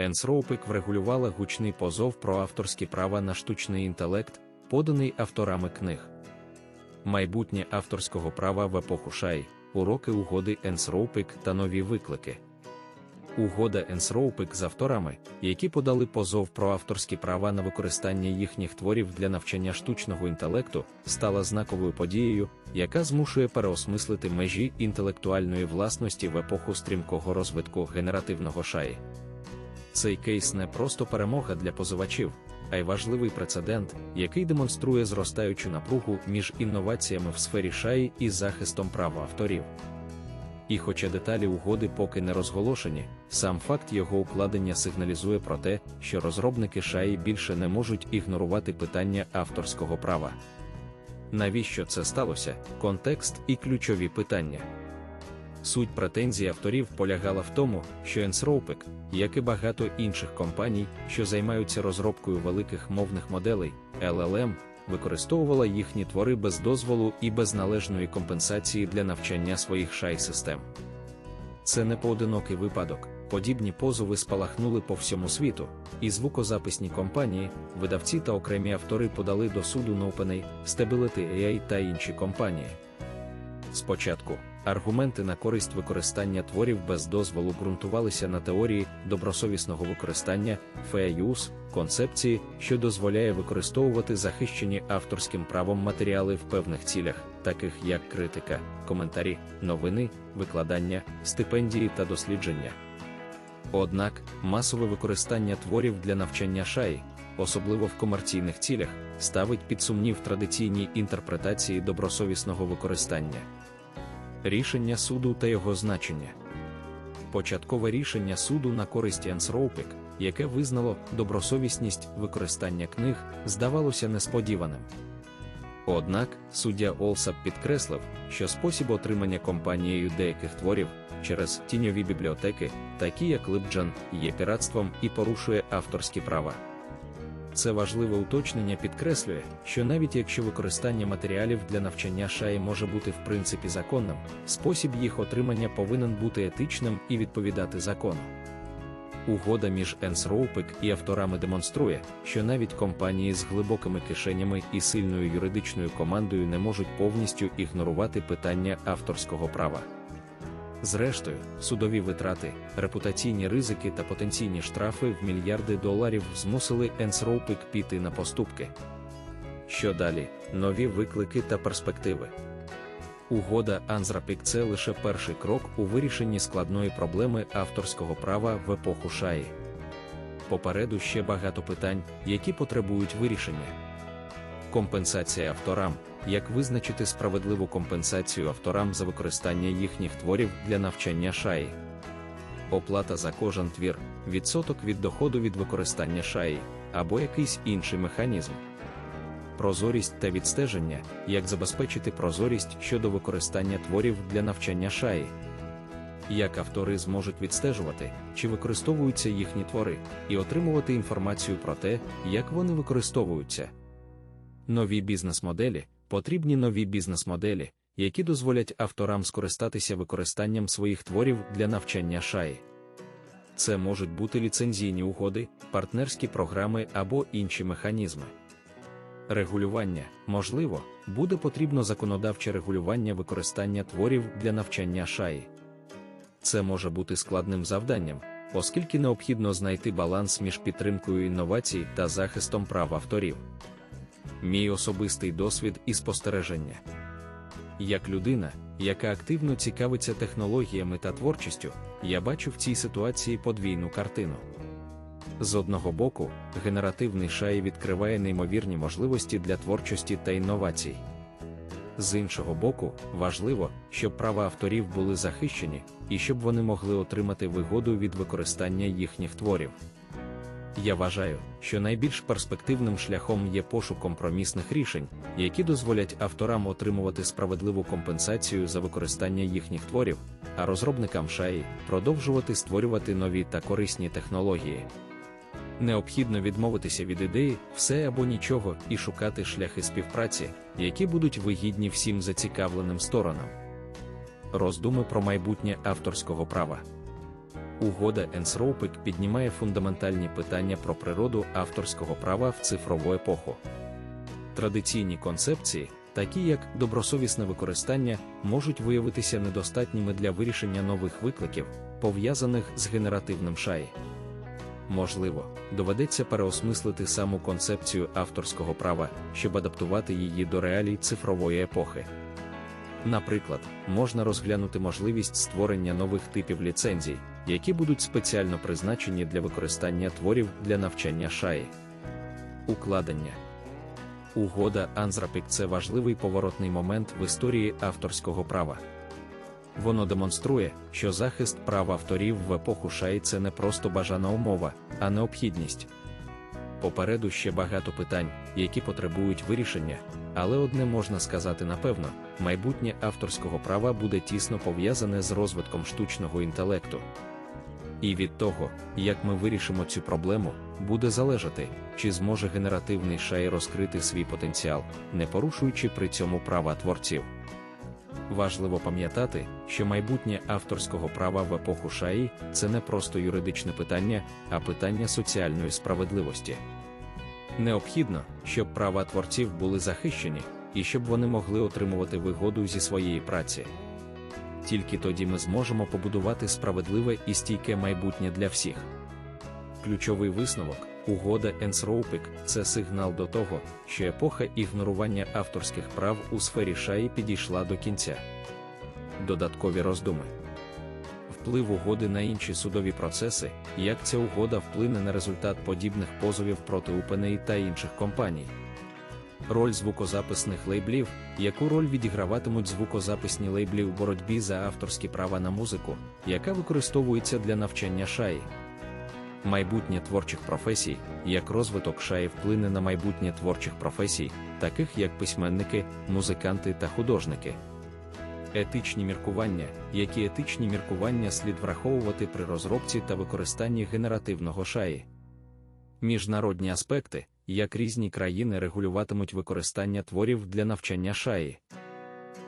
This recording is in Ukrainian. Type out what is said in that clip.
Енсроупик врегулювала гучний позов про авторські права на штучний інтелект, поданий авторами книг. Майбутнє авторського права в епоху Шай, уроки угоди Енсроупик та нові виклики. Угода Енсроупик з авторами, які подали позов про авторські права на використання їхніх творів для навчання штучного інтелекту, стала знаковою подією, яка змушує переосмислити межі інтелектуальної власності в епоху стрімкого розвитку генеративного шаї. Цей кейс не просто перемога для позивачів, а й важливий прецедент, який демонструє зростаючу напругу між інноваціями в сфері шаї і захистом права авторів. І хоча деталі угоди поки не розголошені, сам факт його укладення сигналізує про те, що розробники шаї більше не можуть ігнорувати питання авторського права. Навіщо це сталося? Контекст і ключові питання. Суть претензій авторів полягала в тому, що Ensropik, як і багато інших компаній, що займаються розробкою великих мовних моделей, LLM, використовувала їхні твори без дозволу і без належної компенсації для навчання своїх шай-систем. Це не поодинокий випадок. Подібні позови спалахнули по всьому світу, і звукозаписні компанії, видавці та окремі автори подали до суду на OpenAI, Stability AI та інші компанії. Спочатку аргументи на користь використання творів без дозволу ґрунтувалися на теорії добросовісного використання use, концепції, що дозволяє використовувати захищені авторським правом матеріали в певних цілях, таких як критика, коментарі, новини, викладання, стипендії та дослідження. Однак масове використання творів для навчання шаї, особливо в комерційних цілях, ставить під сумнів традиційні інтерпретації добросовісного використання. Рішення суду та його значення. Початкове рішення суду на користь Ensropik, яке визнало добросовісність використання книг, здавалося несподіваним. Однак суддя Олсап підкреслив, що спосіб отримання компанією деяких творів через тіньові бібліотеки, такі як Липджан, є піратством і порушує авторські права. Це важливе уточнення підкреслює, що навіть якщо використання матеріалів для навчання шаї може бути в принципі законним, спосіб їх отримання повинен бути етичним і відповідати закону. Угода між Ensropik і авторами демонструє, що навіть компанії з глибокими кишенями і сильною юридичною командою не можуть повністю ігнорувати питання авторського права. Зрештою, судові витрати, репутаційні ризики та потенційні штрафи в мільярди доларів змусили Ensropik піти на поступки. Що далі? Нові виклики та перспективи. Угода Анзрапік це лише перший крок у вирішенні складної проблеми авторського права в епоху шаї. Попереду ще багато питань, які потребують вирішення. Компенсація авторам як визначити справедливу компенсацію авторам за використання їхніх творів для навчання шаї. Оплата за кожен твір, відсоток від доходу від використання шаї або якийсь інший механізм. Прозорість та відстеження, як забезпечити прозорість щодо використання творів для навчання шаї. Як автори зможуть відстежувати, чи використовуються їхні твори, і отримувати інформацію про те, як вони використовуються. Нові бізнес-моделі потрібні нові бізнес-моделі, які дозволять авторам скористатися використанням своїх творів для навчання шаї. Це можуть бути ліцензійні угоди, партнерські програми або інші механізми. Регулювання, можливо, буде потрібно законодавче регулювання використання творів для навчання шаї. Це може бути складним завданням, оскільки необхідно знайти баланс між підтримкою інновацій та захистом прав авторів мій особистий досвід і спостереження. Як людина, яка активно цікавиться технологіями та творчістю, я бачу в цій ситуації подвійну картину. З одного боку, генеративний шай відкриває неймовірні можливості для творчості та інновацій. З іншого боку, важливо, щоб права авторів були захищені і щоб вони могли отримати вигоду від використання їхніх творів. Я вважаю, що найбільш перспективним шляхом є пошук компромісних рішень, які дозволять авторам отримувати справедливу компенсацію за використання їхніх творів, а розробникам шаї продовжувати створювати нові та корисні технології. Необхідно відмовитися від ідеї все або нічого і шукати шляхи співпраці, які будуть вигідні всім зацікавленим сторонам. Роздуми про майбутнє авторського права. Угода Енсроупик піднімає фундаментальні питання про природу авторського права в цифрову епоху. Традиційні концепції, такі як добросовісне використання, можуть виявитися недостатніми для вирішення нових викликів, пов'язаних з генеративним шаї. Можливо, доведеться переосмислити саму концепцію авторського права, щоб адаптувати її до реалій цифрової епохи. Наприклад, можна розглянути можливість створення нових типів ліцензій, які будуть спеціально призначені для використання творів для навчання шаї. Укладення Угода Анзрапік це важливий поворотний момент в історії авторського права. Воно демонструє, що захист прав авторів в епоху шаї це не просто бажана умова, а необхідність. Попереду ще багато питань, які потребують вирішення, але одне можна сказати напевно: майбутнє авторського права буде тісно пов'язане з розвитком штучного інтелекту. І від того, як ми вирішимо цю проблему, буде залежати, чи зможе генеративний шай розкрити свій потенціал, не порушуючи при цьому права творців. Важливо пам'ятати, що майбутнє авторського права в епоху шаї це не просто юридичне питання, а питання соціальної справедливості. Необхідно, щоб права творців були захищені і щоб вони могли отримувати вигоду зі своєї праці. Тільки тоді ми зможемо побудувати справедливе і стійке майбутнє для всіх. Ключовий висновок, угода Енсроупик це сигнал до того, що епоха ігнорування авторських прав у сфері шаї підійшла до кінця. Додаткові роздуми. Вплив угоди на інші судові процеси, як ця угода вплине на результат подібних позовів проти УПНІ та інших компаній. Роль звукозаписних лейблів, яку роль відіграватимуть звукозаписні лейблі у боротьбі за авторські права на музику, яка використовується для навчання шаї. Майбутнє творчих професій, як розвиток шаї вплине на майбутнє творчих професій, таких як письменники, музиканти та художники. Етичні міркування, які етичні міркування слід враховувати при розробці та використанні генеративного шаї. Міжнародні аспекти, як різні країни регулюватимуть використання творів для навчання шаї.